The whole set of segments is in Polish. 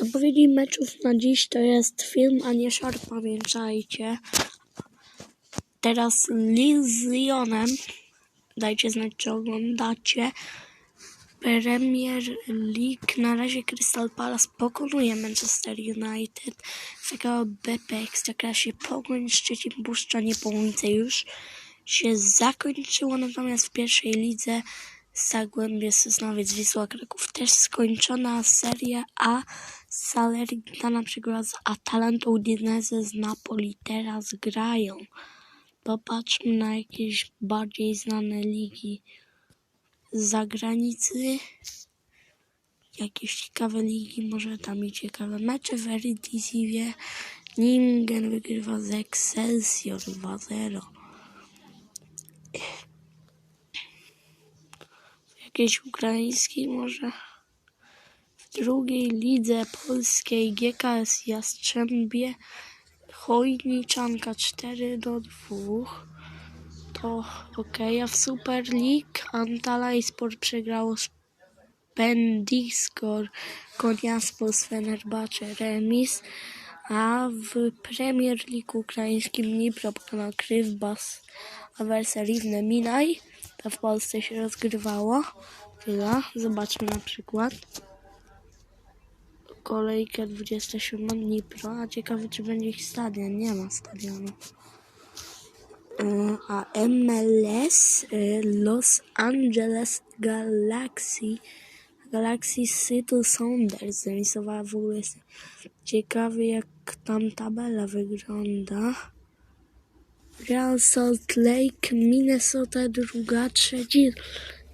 Zapowiedzi meczów na dziś to jest film, a nie szarp, pamiętajcie. Teraz Lil z Lyonem. Dajcie znać, czy oglądacie. Premier League. Na razie Crystal Palace pokonuje Manchester United. Zagrała BP Ekstraklasie. Pogoń Szczecin Puszcza Niepołomice już się zakończyło, natomiast w pierwszej lidze Zagłębie Sosnowiec Wisła Kraków też skończona seria A. Salernitana przegrała z Atalantą Udinese z Napoli. Teraz grają. Popatrzmy na jakieś bardziej znane ligi z zagranicy. Jakieś ciekawe ligi, może tam i ciekawe mecze w Eredivisie. Ningen wygrywa z Excelsior 2-0. Jakiejś ukraińskiej może. W drugiej lidze polskiej GKS Jastrzębie Chojniczanka 4 do 2. To ok, a w Super League Antalya Sport przegrało z Pendiskor Koniaspor z Fenerbahce remis, a w Premier League ukraińskim Dnipro pokonał Krywbas Aversa Rivne Minaj. To w Polsce się rozgrywało. Tyle. Zobaczmy na przykład. Kolejkę 27 Dnipro, a ciekawe czy będzie ich stadion. Nie ma stadionu. Y, A MLS y, Los Angeles Galaxy Galaxy Seattle Sounders zremisowała w ogóle. Ciekawy jak tam tabela wygląda. Real Salt Lake, Minnesota druga, trzeci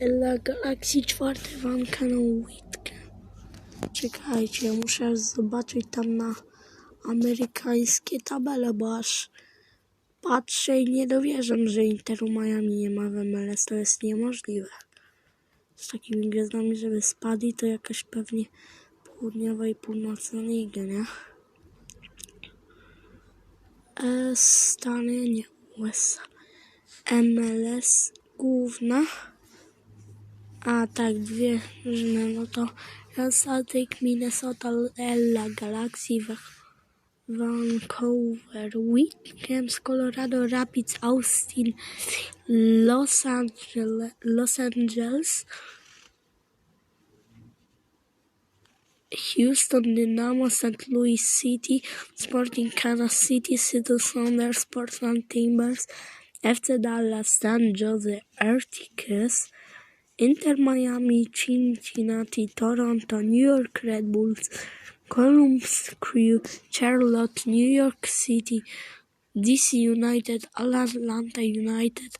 La Galaxy czwarty Van Canowitkę. Czekajcie, muszę zobaczyć tam na amerykańskie tabele, bo aż patrzę i nie dowierzam, że Interu Miami nie ma w MLS. To jest niemożliwe. Z takimi gwiazdami, żeby spadli, to jakaś pewnie południowa i północna liga, nie? E, Stany, nie, USA. MLS główna. A tak, dwie różne, no to Real Salt Minnesota, LA Galaxy, Wa- Vancouver, Wilkins, Colorado Rapids, Austin, Los Angeles, Los Angeles, Houston Dynamo, St. Louis City, Sporting Kansas City, Seattle Sounders, Portland Timbers, FC Dallas, San Jose Earthquakes, Inter Miami, Cincinnati, Toronto, New York Red Bulls, Columbus Crew, Charlotte, New York City, DC United, Atlanta United,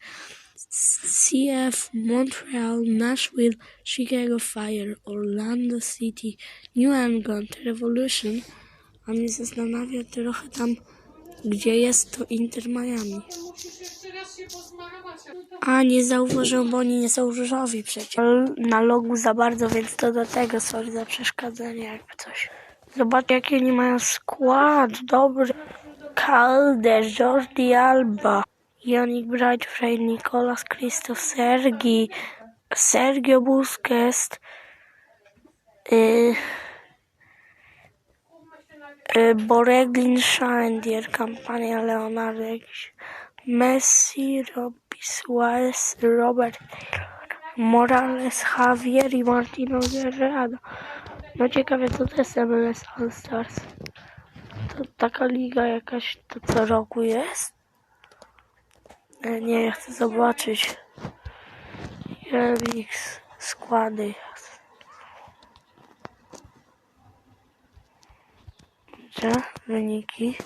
CF Montreal, Nashville, Chicago Fire, Orlando City, New England Revolution, a mnie zastanawia trochę tam, gdzie jest to Inter Miami. A nie zauważyłem, bo oni nie są różowi przecież. Na logu za bardzo, więc to do tego, sorry za przeszkadzanie, jakby coś. Zobaczcie, jaki oni mają skład. Dobry. Calder, Jordi Alba, Janik Breitfried, Nicolas Krzysztof, Sergi, Sergio Busquets, y, y, Boreglin Schneider, kampania Leonardo Messi, Robbie Suarez, Robert Morales, Javier i Martino Guerrero. No ciekawe, co to jest MLS All Stars. To taka liga jakaś to co roku jest? E, Nie, ja chcę zobaczyć. S- składy. Gdzie? Wyniki.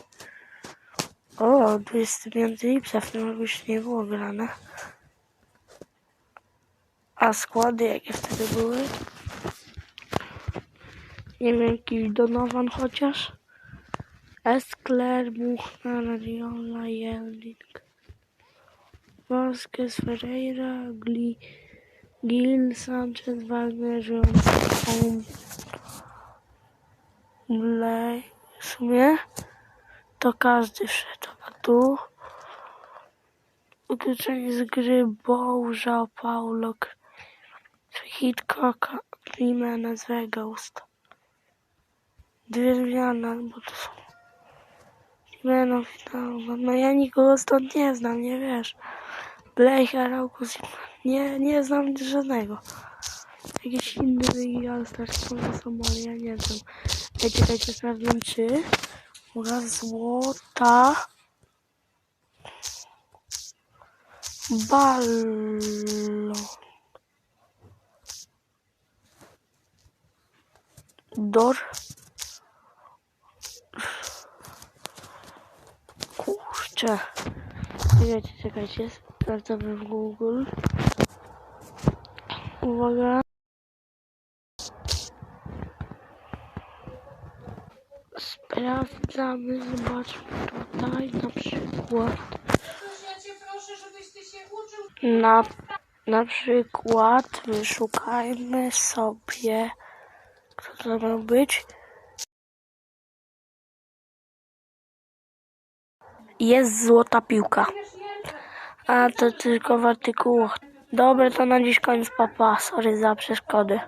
O, 25 lipca, w tym roku już nie było grane. A składy jakie wtedy były? Nie wiem, jakiś Donovan chociaż? Eskler, Buchner, Riola, Jelding. Vasquez, Ferreira, Gli, Gil, Sanchez, Wagner, Johnson, Blay. W sumie to każdy wszedł. A tu wykluczenie z gry Bołża, Paulo, Hitchcock, Jimenez, Weghorst. Dwie zmiany, albo to są... Nie no, no, no ja nikogo stąd nie znam, nie wiesz. Blake, Araukus, nie, nie znam żadnego. Jakieś inne ligi All-Stars może są, ale ja nie znam. Ej, czekajcie, sprawdzam czy... Mura złota... Ballo... Dor... Kurczę. Czekajcie, czekajcie. Sprawdzamy w Google. Uwaga. Sprawdzamy, zobaczmy tutaj na przykład. Na, na przykład wyszukajmy sobie. Kto to miał być? Jest złota piłka. A to tylko w artykułach. Dobra, to na dziś koniec papa. Sorry za przeszkody.